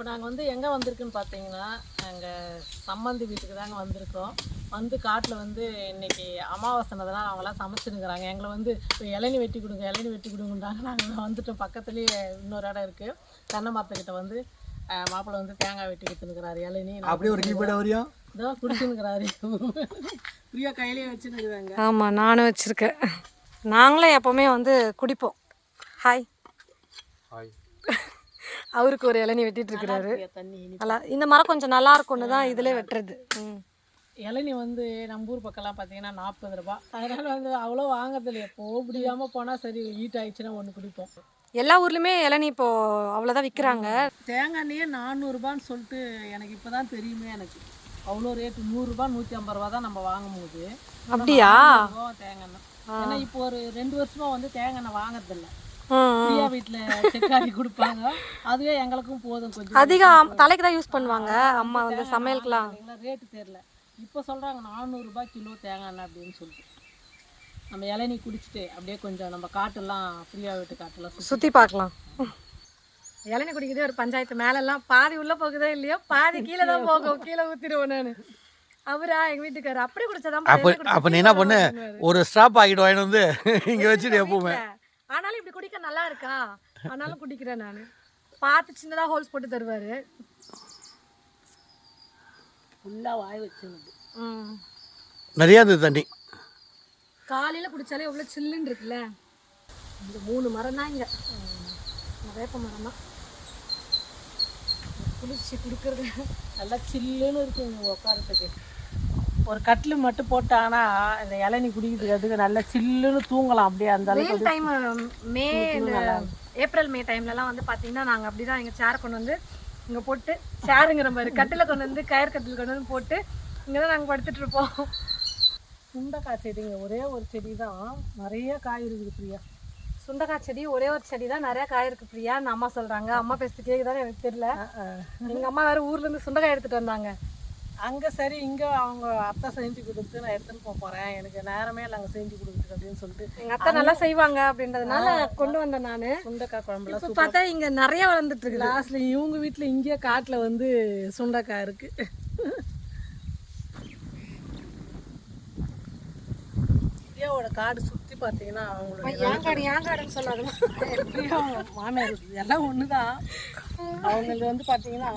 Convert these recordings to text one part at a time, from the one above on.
இப்போ நாங்கள் வந்து எங்கே வந்திருக்குன்னு பார்த்தீங்கன்னா எங்கள் சம்மந்தி வீட்டுக்கு தாங்க வந்திருக்கோம். வந்து காட்டில் வந்து இன்னைக்கு அமாவாசைனதுனால அவங்களாம் சமைச்சுனுக்குறாங்க எங்களை வந்து இப்போ இளநி வெட்டி கொடுங்க இளநி வெட்டி கொடுங்கன்றாங்க. நாங்கள் வந்துட்டோம். பக்கத்துலேயே இன்னொரு இடம் இருக்குது தென்னை மரத்துக்கிட்ட வந்து மாப்பிள்ளை வந்து தேங்காய் வெட்டி கொடுத்துனுக்குறாரு இளநி அப்படியே ஒரு கீபோர்டு வரையும்? இதோ குடிச்சுனுக்குறாரு பிரியா கையிலேயே வச்சுனுக்குறாங்க ஆமாம் நானும் வச்சுருக்கேன். நாங்களும் எப்போவுமே வந்து குடிப்போம். ஹாய் ஹாய் அவருக்கு ஒரு இளநீ வெட்டிட்டு இருக்கிறாரு. தண்ணி நல்லா இந்த மரம் கொஞ்சம் நல்லா இருக்கும்னு தான் இதில் வெட்டுறது. இளநி வந்து நம்ம ஊர் பக்கம்லாம் பார்த்தீங்கன்னா நாற்பது ரூபா. அதனால வந்து அவ்வளோ வாங்குறதில்ல எப்போ முடியாமல் போனால் சரி ஹீட் ஆயிடுச்சுன்னா ஒன்று குடிப்போம். எல்லா ஊர்லேயுமே இளநீ இப்போ அவ்வளோதான் விற்கிறாங்க தேங்காய் எண்ணெயே நானூறுரூபான்னு சொல்லிட்டு எனக்கு இப்போ தான் தெரியுமே எனக்கு. அவ்வளோ ரேட்டு நூறுரூபா நூற்றி ஐம்பது ரூபா தான் நம்ம வாங்கும் போது. அப்படியா? தேங்காய் எண்ணெய் ஏன்னா இப்போ ஒரு ரெண்டு வருஷமா வந்து தேங்காய் எண்ணெய் வாங்குறதில்ல. ஃப்ரீயா வீட்டில் செக்காரி கொடுப்பாங்க. அதுவே எங்களுக்கும் போதும் கொஞ்சம். அதிகம் தலைக்கு தான் யூஸ் பண்ணுவாங்க. அம்மா வந்து சமையலுக்குலாம் ரேட்டு தெரில இப்போ சொல்கிறாங்க நானூறுரூபா கிலோ தேங்காய் எண்ணெய் அப்படின்னு சொல்லிட்டு. நம்ம இளநீ குடிச்சிட்டு அப்படியே கொஞ்சம் நம்ம காட்டெல்லாம் ஃப்ரீயாக விட்டு காட்டெல்லாம் சுற்றி சுற்றி பார்க்கலாம். இளநீ குடிக்கிறதே ஒரு பஞ்சாயத்து மேலெல்லாம் பாதி உள்ளே போகுதோ இல்லையோ பாதி கீழே தான் போகும். கீழே ஊற்றிடுவோம் நான் அவரா எங்கள் வீட்டுக்காரர் அப்படி குடிச்சாதான் அப்போ அப்போ நீ என்ன பண்ணு? ஒரு ஸ்டாப் ஆகிட்டு வாங்கிட்டு வந்து இங்கே வச்சுட்டு எப்பவுமே. ஆனாலும் இப்படி குடிக்க நல்லா இருக்கா? ஆனாலும் குடிக்கிறேன் நான். பார்த்து சின்னதாக ஹோல்ஸ் போட்டு தருவார். ஃபுல்லாக வாய் வச்சுனுது ம். நிறையா இருந்தது தண்ணி. காலையில் குடித்தாலே எவ்வளோ சில்லுன்னு இருக்குல்ல? இந்த மூணு மரம் தான் இங்கே. வேப்ப மரம் தான். குளிர்ச்சி கொடுக்குறது. நல்லா சில்லுன்னு இருக்குங்க உட்காரத்துக்கு. ஒரு கட்டில் மட்டும் போட்டாங்கன்னா இந்த இளநீ குடிக்கிறதுக்கு நல்லா சில்லுன்னு தூங்கலாம். அப்படியே அந்த அளவுக்கு டைம் மே இந்த ஏப்ரல் மே டைம்லலாம் வந்து பார்த்தீங்கன்னா நாங்கள் அப்படி தான் எங்கள் சேர் கொண்டு வந்து இங்கே போட்டு சேருங்கிற மாதிரி கட்டில் கொண்டு வந்து கயிறு கட்டில் கொண்டு வந்து போட்டு இங்கே தான் நாங்கள் படுத்துட்டு இருப்போம். சுண்டைக்காய் செடிங்க ஒரே ஒரு செடி தான் நிறைய காய் இருக்குது பிரியா. சுண்டக்காய் செடி ஒரே ஒரு செடி தான் நிறைய காய் இருக்கு பிரியான்னு அம்மா சொல்றாங்க. அம்மா பேசுறது கேக்குதான்னு எனக்கு தெரியல. எங்க அம்மா வேற ஊர்ல இருந்து சுண்டக்காய் எடுத்துட்டு வந்தாங்க. அங்கே சரி இங்கே அவங்க அத்தை செஞ்சு கொடுத்து நான் எடுத்துன்னு போக போகிறேன் எனக்கு நேரமே இல்லை அங்கே செஞ்சு கொடுக்குறதுக்கு அப்படின்னு சொல்லிட்டு. எங்க அத்தை நல்லா செய்வாங்க அப்படின்றதுனால கொண்டு வந்தேன் நானு. சுண்டைக்காய் குழம்புலாம் இப்ப பார்த்தா இங்க நிறைய வளர்ந்துட்டு இருக்குது. லாஸ்ட்ல இவங்க வீட்டில் இங்கே காட்டில் வந்து சுண்டைக்காய் இருக்கு. பிரியாவோட காடு சுற்றி பார்த்தீங்கன்னா அவங்களோட ஏன் காடு ஏன் காடுன்னு சொல்லாதுமா பிரியா மாமியார் எல்லாம் ஒன்று தான் அவங்களுக்கு வந்து பார்த்தீங்கன்னா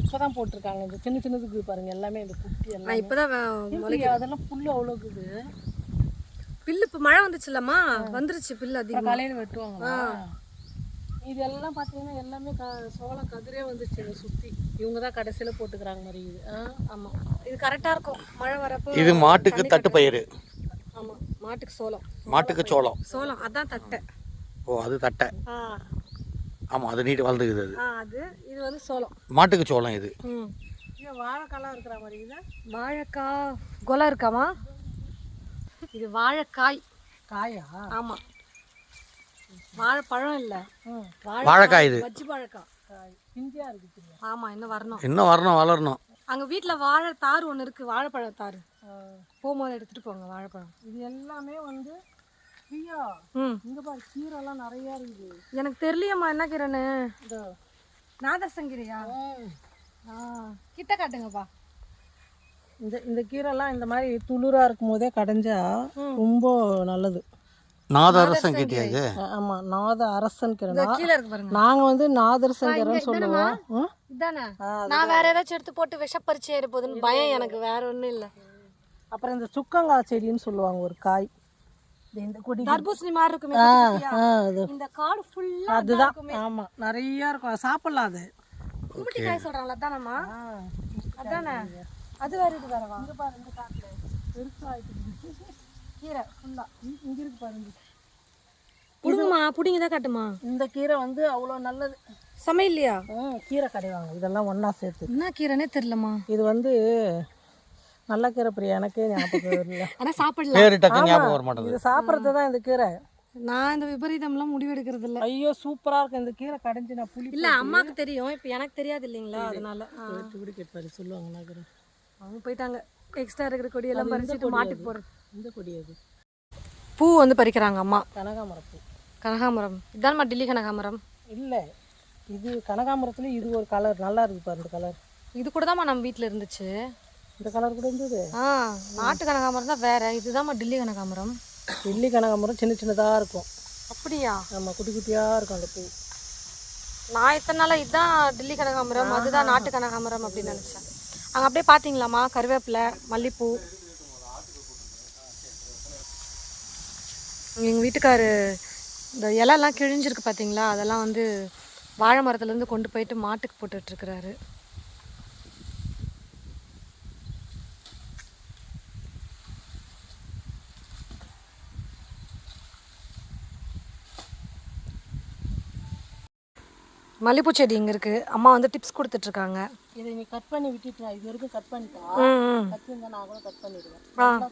இப்போ தான் போட்டிருக்காங்க. இந்த சின்ன சின்னதுக்கு பாருங்க எல்லாமே இந்த குட்டி எல்லாம். நான் இப்பதான் வ- பிரியா, அதெல்லாம் புல்லு அவ்வளோ இருக்குது பில்லு இப்ப மழை வந்துச்சுல்லம்மா? வந்துருச்சு பில்லு அதிகம். காலையில் வெட்டுவாங்களா? இது எல்லாம் பார்த்தீங்கன்னா எல்லாமே க சோளம் கதிரே வந்துச்சு இதை சுற்றி இவங்க தான் கடைசியில் போட்டுக்கிறாங்க மாதிரி இது ஆ ஆமா. இது கரெக்டா இருக்கும். மழை வரப்போ இது மாட்டுக்கு தட்டு பயிர் ஆமா. மாட்டுக்கு சோளம். மாட்டுக்கு சோளம் சோளம். அதான் தட்டை. ஓ அது தட்டை. ஆ. ஆமாம் அது நீட்டு வளர்ந்துக்குது அது. ஆ அது இது வந்து சோளம். மாட்டுக்கு சோளம் இது. ம். இது வாழைக்காலாம் இருக்கிற மாதிரி இது வாழைக்காய் கொலை இருக்காமா? இது வாழைக்காய். காயா? ஆமா. வாழைப்பழம் இல்ல. ம். வாழைக்காய் இது. பஜ்ஜி வாழைக்காய். காய். பிஞ்சியாக இருக்குது பிரியா ஆமா இன்னும் வரணும். இன்னும் வரணும் வளரணும். அங்க வீட்ல வாழை தார் ஒண்ணு இருக்கு வாழைப்பழ தார் போகும்போது எடுத்துட்டு போங்க வாழைப்பழம். இது எல்லாமே வந்து ம். இங்கே பாரு கீரைலாம் நிறையா இருக்குது. எனக்கு தெரியலையம்மா என்ன கீரைன்னு? இந்த நாதசங்கிரியா ஆ. கிட்ட காட்டுங்கப்பா. இந்த இந்த கீரைலாம் இந்த மாதிரி துளிராக இருக்கும் போதே கடைஞ்சா ரொம்ப நல்லது. இது? நாத அரசன் இந்த கீரை கீழே இருக்கு பாருங்க. நாங்கள் வந்து நாதரசன் கீரைன்னு சொல்லுவோம்? இதானே? நான் வேற ஏதாச்சும் எடுத்து போட்டு விஷப்பரிச்சு ஏற போகுதுன்னு பயம் எனக்கு வேற ஒண்ணும் இல்ல. அப்புறம் இந்த சுக்கங்காய் செடின்னு சொல்லுவாங்க ஒரு காய். இது இந்த கொடி தர்பூசணி மாதிரி இருக்குமே இந்த காடு ஃபுல்லா அதுதான். ஆமாம் நிறையா இருக்கும். சாப்பிடலாம் அது. கும்பிட்டி காய் சொல்றாங்களா அதானம்மா? அதானே? அது வேற இது வேறவா? இங்கே பாரு இந்த காட்டில் கீரை ஃபுல்லா இங்கே இருக்கு பாருங்க புடுங்கம்மா புடிங்க தான் காட்டுமா இந்த கீரை வந்து அவ்வளோ நல்லது. சமையல்லையா? ம் கீரை கடைவாங்க இதெல்லாம் ஒன்றா சேர்த்து. என்ன கீரைனே தெரியலம்மா. இது வந்து நல்ல கீரை பிரியா? எனக்கே ஞாபகம் இல்லை ஆனா சாப்பிடலாம். பேரு டக்கு ஞாபகம் வர மாட்டேங்குது. இது சாப்பிட்றது தான் இந்த கீரை. நான் இந்த விபரீதம்லாம் முடிவெடுக்கிறது இல்ல ஐயோ சூப்பராக இருக்கும் இந்த கீரை கடைஞ்சி நான் புளி இல்ல அம்மாக்கு தெரியும். இப்போ எனக்கு தெரியாது இல்லைங்களா? அதனால. விடு கேட்பாரு சொல்லுவாங்க நகர அவங்க போயிட்டாங்க. எக்ஸ்ட்ரா இருக்கிற கொடியெல்லாம் பறிச்சுட்டு மாட்டுக்கு போடுறது இந்த கொடி அது. பூ வந்து பறிக்கிறாங்க அம்மா. கனகாமரப்பூ கனகாமரம். இதான்மா டில்லி கனகாமரம். இல்லை இது கனகாமரத்துல இது ஒரு கலர் நல்லா இருக்கு பாரு இந்த கலர் இது கூட தாம்மா நம்ம வீட்டில் இருந்துச்சு. இந்த கலர் கூட இருந்தது? ஆ நாட்டு கனகாமரம் தான் வேற. இதுதாம்மா டில்லி கனகாமரம். வெள்ளி கனகாமரம் சின்ன சின்னதாக இருக்கும். அப்படியா? ஆமாம் குட்டி குட்டியாக இருக்கும் அந்த பூ. நான் இத்தனை நாளாக இதுதான் டில்லி கனகாமரம் அதுதான் நாட்டு கனகாமரம் அப்படின்னு நினச்சேன். அங்கே அப்படியே பார்த்தீங்களாம்மா கருவேப்பிலை மல்லிப்பூ. எங்கள் வீட்டுக்காரு இந்த இலைலாம் கிழிஞ்சிருக்கு பார்த்தீங்களா அதெல்லாம் வந்து வாழை மரத்துலேருந்து கொண்டு போயிட்டு மாட்டுக்கு போட்டுட்ருக்கிறாரு மல்லிப்பூ செடி இங்கே இருக்குது அம்மா வந்து டிப்ஸ் கொடுத்துட்ருக்காங்க. இதை நீ கட் பண்ணி விட்டுட்டா இது வரைக்கும் கட் பண்ணிட்டா கத்தி இருந்தால் நான் கூட கட் பண்ணிடுவேன்.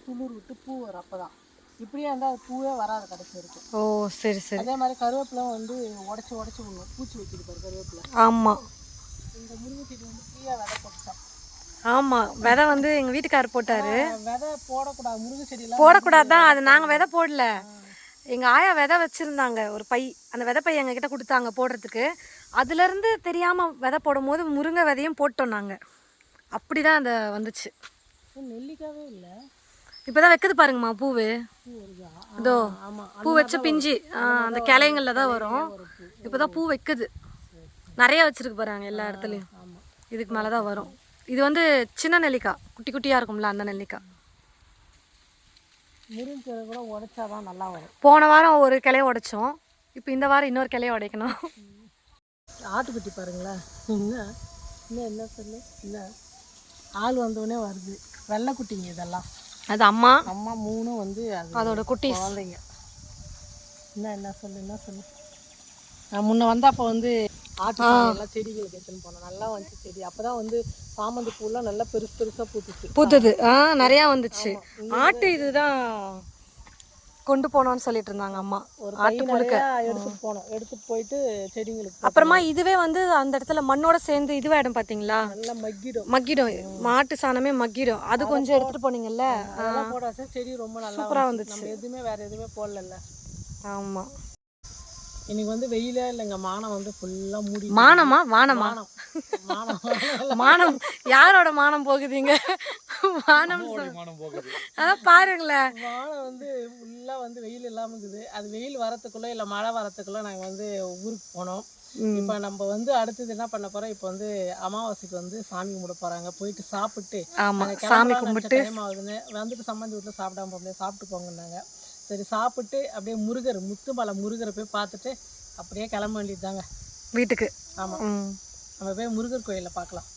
துளிர் விட்டு பூ வரும் அப்போ தான் இப்படியே இருந்தால் அது பூவே வராது கடைசி வரைக்கும் ஓ சரி சரி. அதே மாதிரி கருவேப்பிலை வந்து உடச்சி உடச்சி விடணும் பூச்சி வச்சுட்டு பாரு கருவேப்பிலை. ஆமாம் இந்த முருங்கை செடி வந்து ஃப்ரீயாக விதை போட்டுட்டான் ஆமாம் விதை வந்து எங்கள் வீட்டுக்காரர் போட்டார். விதை போடக்கூடாது. முருங்கை செடியெல்லாம் போடக்கூடாது தான் அது நாங்கள் விதை போடல. எங்கள் ஆயா விதை வச்சுருந்தாங்க ஒரு பை. அந்த விதை பை எங்ககிட்ட கொடுத்தாங்க போடுறதுக்கு. அதுலேருந்து தெரியாமல் விதை போடும்போது முருங்கை விதையும் போட்டோம் நாங்கள் அப்படி தான் அந்த வந்துச்சு. நெல்லிக்காவே இல்லை. இப்போ தான் வைக்குது பாருங்கம்மா பூவு. இதோ பூ வச்ச பிஞ்சு. அந்த கிளைங்களில் தான் வரும். இப்போ தான் பூ வைக்குது. நிறைய வச்சிருக்கு பாருங்க எல்லா இடத்துலையும். இதுக்கு மேலே தான் வரும். இது வந்து சின்ன நெல்லிக்காய் குட்டி குட்டியாக இருக்கும்ல அந்த நெல்லிக்காய். முருங்கை கூட உடைச்சாதான் நல்லா வரும். போன வாரம் ஒரு கிளைய உடைச்சோம். இப்போ இந்த வாரம் இன்னொரு கிளைய உடைக்கணும். ஆட்டுக்குட்டி பாருங்களேன் என்ன? இன்னும் என்ன சொல்லு? என்ன? ஆள் வந்தோடனே வருது. வெள்ளைக்குட்டிங்க இதெல்லாம். அது அம்மா. அம்மா மூணும் வந்து அது அதோட குட்டி குழந்தைங்க. என்ன என்ன சொல்லு என்ன சொல்லு? நான் முன்ன வந்தப்போ வந்து ஆட்டு எல்லாம் செடிகளுக்கு எடுத்துன்னு போனேன் நல்லா வந்துச்சு செடி. அப்பதான் வந்து சாமந்தி பூலாம் நல்லா பெருசு பெருசா பூத்துச்சு. பூத்துது. ஆ நிறையா வந்துச்சு. ஆட்டு இதுதான் கொண்டு போனோம்னு சொல்லிட்டு இருந்தாங்க அம்மா. ஒரு ஆட்டு நிறையா எடுத்துட்டு போனோம். எடுத்துட்டு போயிட்டு செடிங்களுக்கு. அப்புறமா இதுவே வந்து அந்த இடத்துல மண்ணோட சேர்ந்து இதுவாயிடும் பாத்தீங்களா? நல்லா மக்கிடும். மக்கிடும். மாட்டு சாணமே மக்கிடும். அது கொஞ்சம் எடுத்துட்டு போனீங்கல்ல? போட செடி ரொம்ப நல்லா சூப்பரா வந்துச்சு. எதுவுமே வேற எதுவுமே போடல ஆமா. இன்னைக்கு வந்து வெயிலே இல்லைங்க. மானம் வந்து ஃபுல்லா மூடி மானமா? வானமா? மானம். மானம். மானம். யாரோட மானம் போகுதுங்க? வானம் சொல்- அதான் பாருங்களேன். வானம் வந்து ஃபுல்லாக வந்து வெயில் இல்லாமல் இருக்குது. அது வெயில் வரத்துக்குள்ளே இல்லை மழை வரத்துக்குள்ளே நாங்கள் வந்து ஊருக்கு போனோம். இப்போ நம்ம வந்து அடுத்தது என்ன பண்ண போகிறோம் இப்போ வந்து அமாவாசைக்கு வந்து சாமி கும்பிட போகிறாங்க போயிட்டு சாப்பிட்டு ஆமா. நாங்க சாமி கும்பிட்டு. time ஆகுதுன்னு வந்துட்டு சம்மந்தி வீட்டில் சாப்பிடாம போகணும் சாப்பிட்டு போங்கன்னாங்க. சரி சாப்பிட்டு அப்படியே முருகர் முத்துமலை முருகரை போய் பார்த்துட்டு அப்படியே கிளம்ப வேண்டியதுதாங்க. வீட்டுக்கு. ஆமாம் ம். நம்ம போய் முருகர் கோயிலில் பார்க்கலாம்.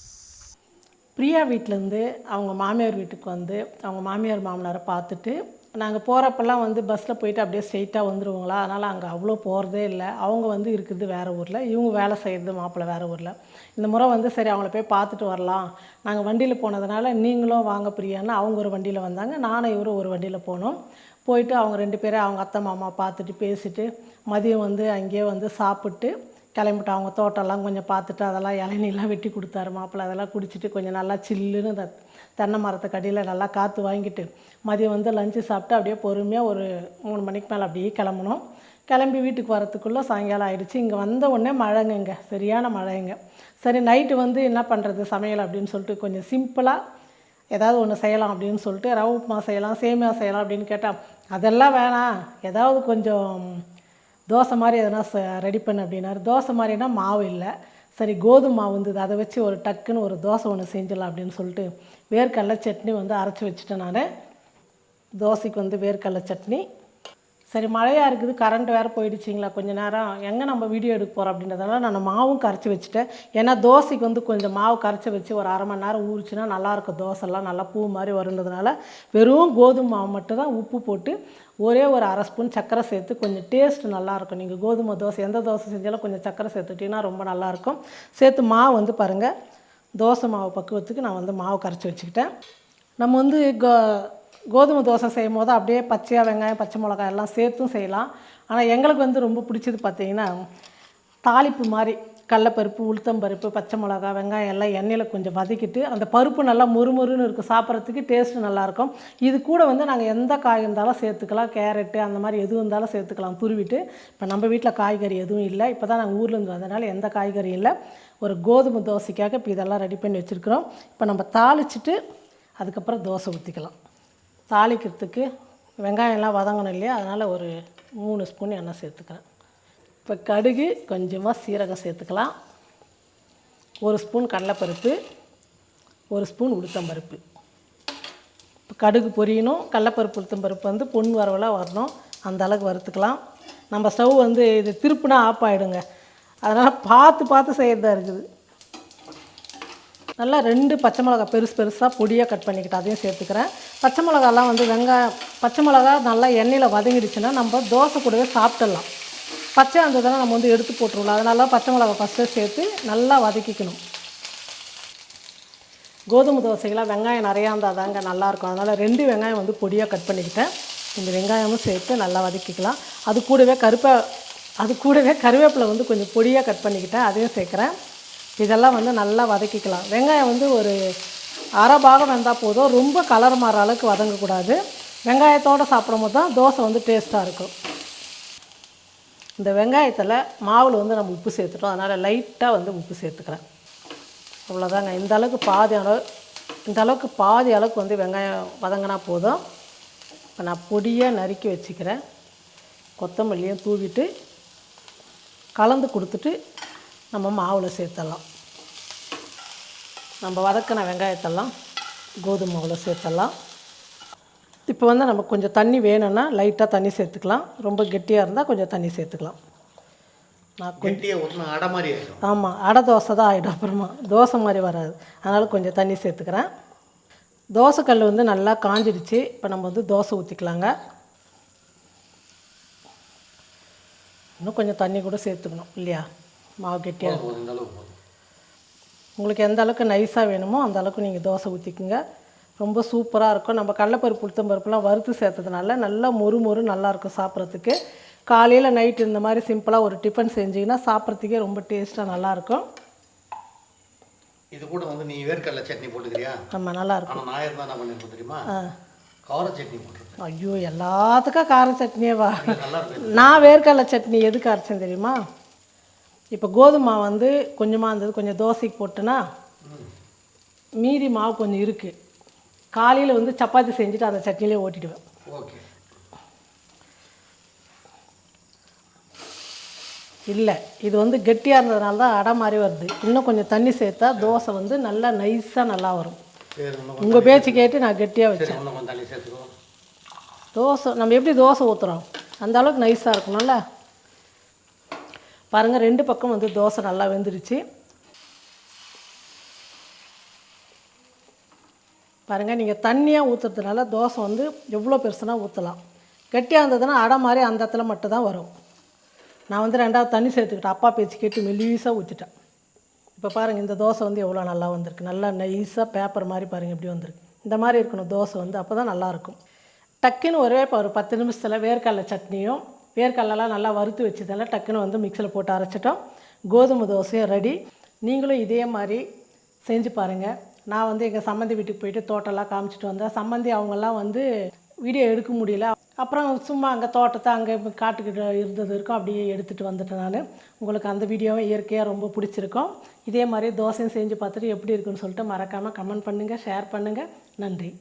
பிரியா வீட்டிலேருந்து அவங்க மாமியார் வீட்டுக்கு வந்து அவங்க மாமியார் மாமனாரை பார்த்துட்டு நாங்கள் போகிறப்பெல்லாம் வந்து பஸ்ஸில் போயிட்டு அப்படியே ஸ்ட்ரெயிட்டாக வந்துருவோங்களா? அதனால் அங்கே அவ்வளோ போகிறதே இல்லை. அவங்க வந்து இருக்கிறது வேறு ஊரில். இவங்க வேலை செய்கிறது மாப்பிள்ளை வேறு ஊரில். இந்த முறை வந்து சரி அவங்கள போய் பார்த்துட்டு வரலாம். நாங்கள் வண்டியில் போனதுனால நீங்களும் வாங்க பிரியான்னு அவங்க ஒரு வண்டியில் வந்தாங்க. நானும் இவரும் ஒரு வண்டியில் போனோம். போயிட்டு அவங்க ரெண்டு பேரும் அவங்க அத்தை மாமா பார்த்துட்டு பேசிட்டு மதியம் வந்து அங்கேயே வந்து சாப்பிட்டு கிளம்பிட்டு அவங்க தோட்டம்லாம் கொஞ்சம் பார்த்துட்டு அதெல்லாம் இளநீலாம் வெட்டி கொடுத்தாரு மாப்பிள்ளை. அதெல்லாம் குடிச்சிட்டு கொஞ்சம் நல்லா சில்லுன்னு அந்த தென்னை மரத்துக்கு அடியில் நல்லா காற்று வாங்கிட்டு மதியம் வந்து லஞ்சு சாப்பிட்டு அப்படியே பொறுமையாக ஒரு மூணு மணிக்கு மேலே அப்படியே கிளம்புனோம். கிளம்பி வீட்டுக்கு வரத்துக்குள்ளே சாயங்காலம் ஆயிடுச்சு. இங்கே வந்த உடனே மழைங்க இங்கே சரியான மழைங்க. சரி நைட்டு வந்து என்ன பண்ணுறது சமையல் அப்படின்னு சொல்லிட்டு கொஞ்சம் சிம்பிளாக ஏதாவது ஒன்று செய்யலாம் அப்படின்னு சொல்லிட்டு ரவ உப்புமா செய்யலாம் சேமியா செய்யலாம் அப்படின்னு கேட்டால் அதெல்லாம் வேணாம். ஏதாவது கொஞ்சம் தோசை மாதிரி எதனா ரெடி பண்ணு அப்படின்னாரு. தோசை மாதிரினா மாவு இல்லை. சரி கோதுமை மாவு இருந்தது அதை வச்சு ஒரு டக்குன்னு ஒரு தோசை ஒன்று செஞ்சிடலாம் அப்படின்னு சொல்லிட்டு வேர்க்கடலை சட்னி வந்து அரைச்சி வச்சுட்டேன் நான். தோசைக்கு வந்து வேர்க்கடலை சட்னி சரி மழையாக இருக்குது கரண்ட் வேறு போயிடுச்சிங்களா கொஞ்சம் நேரம்? எங்கே நம்ம வீடியோ எடுக்க போகிறோம் அப்படின்றதால நான் மாவும் கரைச்சி வச்சுட்டேன். ஏன்னா தோசைக்கு வந்து கொஞ்சம் மாவு கரைச்சி வச்சு ஒரு அரை மணி நேரம் ஊறிச்சுன்னா நல்லாயிருக்கும் தோசைலாம் நல்லா பூ மாதிரி வருன்றதுனால வெறும் கோதுமை மாவு மட்டும் தான் உப்பு போட்டு ஒரே ஒரு அரை ஸ்பூன் சர்க்கரை சேர்த்து கொஞ்சம் டேஸ்ட் நல்லாயிருக்கும் நீங்கள் கோதுமை தோசை எந்த தோசை செஞ்சாலும் கொஞ்சம் சர்க்கரை சேர்த்துட்டிங்கன்னா ரொம்ப நல்லாயிருக்கும் சேர்த்து மாவு வந்து பாருங்கள் தோசை மாவு பக்குவத்துக்கு நான் வந்து மாவு கரைச்சி வச்சுக்கிட்டேன். நம்ம வந்து கோ கோதுமை தோசை செய்யும் போது அப்படியே பச்சையாக வெங்காயம் பச்சை மிளகாய் எல்லாம் சேர்த்தும் செய்யலாம். ஆனால் எங்களுக்கு வந்து ரொம்ப பிடிச்சது பார்த்தீங்கன்னா தாளிப்பு மாதிரி கடலப்பருப்பு உளுத்தம்பருப்பு பச்சை மிளகா வெங்காயம் எல்லாம் எண்ணெயில் கொஞ்சம் வதக்கிட்டு அந்த பருப்பு நல்லா முறுமுறுன்னு இருக்கும் சாப்பிட்றதுக்கு டேஸ்ட்டு நல்லாயிருக்கும் இது கூட வந்து நாங்கள் எந்த காய் இருந்தாலும் சேர்த்துக்கலாம் கேரட்டு அந்த மாதிரி எதுவும் இருந்தாலும் சேர்த்துக்கலாம் துருவிட்டு. இப்போ நம்ம வீட்டில் காய்கறி எதுவும் இல்லை. இப்போ தான் நாங்கள் ஊர்லேருந்து வந்ததுனால எந்த காய்கறி இல்லை. ஒரு கோதுமை தோசைக்காக இப்போ இதெல்லாம் ரெடி பண்ணி வச்சுருக்குறோம். இப்போ நம்ம தாளிச்சிட்டு அதுக்கப்புறம் தோசை ஊற்றிக்கலாம் தாளிக்கிறதுக்கு வெங்காயம்லாம் வதங்கணும் இல்லையா? அதனால் ஒரு மூணு ஸ்பூன் எண்ணெய் சேர்த்துக்கிறேன். இப்போ கடுகு கொஞ்சமாக சீரகம் சேர்த்துக்கலாம். ஒரு ஸ்பூன் கடலைப்பருப்பு ஒரு ஸ்பூன் உளுத்தம்பருப்பு இப்போ கடுகு பொரியணும் கடலைப்பருப்பு உளுத்தம்பருப்பு வந்து பொன் வரவலாக வரணும். அந்த அளவுக்கு வறுத்துக்கலாம். நம்ம ஸ்டவ் வந்து இது திருப்புனா ஆஃப் ஆகிடுங்க அதனால் பார்த்து பார்த்து செய்கிறதா இருக்குது. நல்லா ரெண்டு பச்சை மிளகா பெருசு பெருசாக பொடியாக கட் பண்ணிக்கிட்டு அதையும் சேர்த்துக்கிறேன். பச்சை மிளகாலாம் வந்து வெங்காயம் பச்சை மிளகா நல்லா எண்ணெயில் வதங்கிடுச்சுன்னா நம்ம தோசை கூடவே சாப்பிட்டுடலாம். பச்சை இருந்ததுன்னா நம்ம வந்து எடுத்து போட்டுருவோம் அதனால பச்சை மிளகா ஃபஸ்ட்டு சேர்த்து நல்லா வதக்கிக்கணும். கோதுமை தோசைக்கெலாம் வெங்காயம் நிறையா இருந்தால் தாங்க நல்லாயிருக்கும். அதனால் ரெண்டு வெங்காயம் வந்து பொடியாக கட் பண்ணிக்கிட்டேன். இந்த வெங்காயமும் சேர்த்து நல்லா வதக்கிக்கலாம். அது கூடவே கருப்பை அது கூடவே கருவேப்பிலை வந்து கொஞ்சம் பொடியாக கட் பண்ணிக்கிட்டேன் அதையும் சேர்க்குறேன். இதெல்லாம் வந்து நல்லா வதக்கிக்கலாம். வெங்காயம் வந்து ஒரு அரை பாகம் வெந்தால் போதும். ரொம்ப கலர் மாற அளவுக்கு வதங்கக்கூடாது. வெங்காயத்தோடு சாப்பிடும்போது தான் தோசை வந்து டேஸ்ட்டாக இருக்கும். இந்த வெங்காயத்தில் மாவில் வந்து நம்ம உப்பு சேர்த்துட்டோம். அதனால் லைட்டாக வந்து உப்பு சேர்த்துக்கிறேன். அவ்வளோதாங்க இந்த அளவுக்கு பாதி அளவு இந்த அளவுக்கு பாதி அளவுக்கு வந்து வெங்காயம் வதங்கினா போதும். இப்போ நான் பொடியாக நறுக்கி வச்சுக்கிறேன். கொத்தமல்லியும் தூவிட்டு கலந்து கொடுத்துட்டு நம்ம மாவில் சேர்த்துடலாம் நம்ம வதக்கின வெங்காயத்தெல்லாம் கோதுமை மாவில் சேர்த்துடலாம் இப்போ வந்து நமக்கு கொஞ்சம் தண்ணி வேணும்னா லைட்டாக தண்ணி சேர்த்துக்கலாம். ரொம்ப கெட்டியாக இருந்தால் கொஞ்சம் தண்ணி சேர்த்துக்கலாம். நான் ஊற்றினா அடை மாதிரி ஆமாம் அடை தோசை தான் ஆகிடும் அப்புறமா. தோசை மாதிரி வராது. அதனால் கொஞ்சம் தண்ணி சேர்த்துக்கிறேன். தோசைக்கல் வந்து நல்லா காஞ்சிடுச்சு. இப்போ நம்ம வந்து தோசை ஊற்றிக்கலாங்க இன்னும் கொஞ்சம் தண்ணி கூட சேர்த்துக்கணும் இல்லையா? மாவு கெட்டியாக இருக்கும். இந்த அளவுக்கு போதும் உங்களுக்கு எந்த அளவுக்கு நைஸாக வேணுமோ அந்த அளவுக்கு நீங்கள் தோசை ஊற்றிக்குங்க ரொம்ப சூப்பராக இருக்கும். நம்ம கடலைப்பருப்பு உளுத்தம் பருப்புலாம் வறுத்து சேர்த்ததுனால நல்லா மொறு மொறு நல்லாயிருக்கும் சாப்பிட்றதுக்கு. காலையில் நைட் இந்த மாதிரி சிம்பிளாக ஒரு டிஃபன் செஞ்சிங்கன்னா சாப்பிட்றதுக்கே ரொம்ப டேஸ்ட்டாக நல்லாயிருக்கும் இது கூட வந்து நீ வேர்க்கடலை சட்னி போட்டுக்கிறியா? நம்ம நல்லாயிருக்கும் ஆனால் நான் இருந்தால் என்ன பண்ணிருப்பேன் தெரியுமா? கார சட்னி போட்டிருப்பேன். ஐயோ எல்லாத்துக்கும் கார சட்னியே வா நல்லா இருக்கும். நான் வேர்க்கடலை சட்னி எதுக்கு அரைச்சேன் தெரியுமா? இப்போ கோதுமை வந்து கொஞ்சமாக இருந்தது கொஞ்சம் தோசைக்கு போட்டுனா மீதி மாவு கொஞ்சம் இருக்குது காலையில் வந்து சப்பாத்தி செஞ்சுட்டு அந்த சட்னிலே ஓட்டிடுவேன். இல்லை இது வந்து கெட்டியாக இருந்ததுனால தான் அடை மாதிரி வருது. இன்னும் கொஞ்சம் தண்ணி சேர்த்தா தோசை வந்து நல்லா நைஸாக நல்லா வரும். உங்கள் பேச்சு கேட்டு நான் கெட்டியாக வச்சேன். தோசை நம்ம எப்படி தோசை ஊற்றுறோம் அந்த அளவுக்கு நைஸாக இருக்கணும்ல? பாருங்கள் ரெண்டு பக்கம் வந்து தோசை நல்லா வெந்துருச்சு. பாருங்கள் நீங்கள் தண்ணியாக ஊற்றுறதுனால தோசை வந்து எவ்வளோ பெருசுனா ஊற்றலாம் கெட்டியாக இருந்ததுன்னா அடை மாதிரி அந்த இடத்துல மட்டும் தான் வரும். நான் வந்து ரெண்டாவது தண்ணி சேர்த்துக்கிட்டேன். அப்பா பேச்சு கேட்டு மெல்லீஸாக ஊற்றிட்டேன் இப்போ பாருங்கள் இந்த தோசை வந்து எவ்வளோ நல்லா வந்திருக்கு. நல்லா நைஸாக பேப்பர் மாதிரி பாருங்கள் எப்படி வந்திருக்கு. இந்த மாதிரி இருக்கணும் தோசை வந்து அப்போ தான் நல்லாயிருக்கும் டக்குன்னு ஒரே இப்போ ஒரு பத்து நிமிஷத்தில் வேர்க்கடலை சட்னியும் வேர்க்கடலாம் நல்லா வறுத்து வச்சதால டக்குன்னு வந்து மிக்சியில் போட்டு அரைச்சிட்டோம். கோதுமை தோசையும் ரெடி நீங்களும் இதே மாதிரி செஞ்சு பாருங்கள் நான் வந்து எங்கள் சம்மந்தி வீட்டுக்கு போயிட்டு தோட்டம்லாம் காமிச்சிட்டு வந்தேன். சம்மந்தி அவங்கெல்லாம் வந்து வீடியோ எடுக்க முடியல. அப்புறம் சும்மா அங்கே தோட்டத்தை அங்கே காட்டுக்கிட்ட இருந்தது இருக்கும். அப்படியே எடுத்துகிட்டு வந்துட்டேன் நான். உங்களுக்கு அந்த வீடியோவும் இயற்கையாக ரொம்ப பிடிச்சிருக்கும். இதே மாதிரி தோசையும் செஞ்சு பார்த்துட்டு எப்படி இருக்குன்னு சொல்லிட்டு மறக்காமல் கமெண்ட் பண்ணுங்கள் ஷேர் பண்ணுங்கள் நன்றி.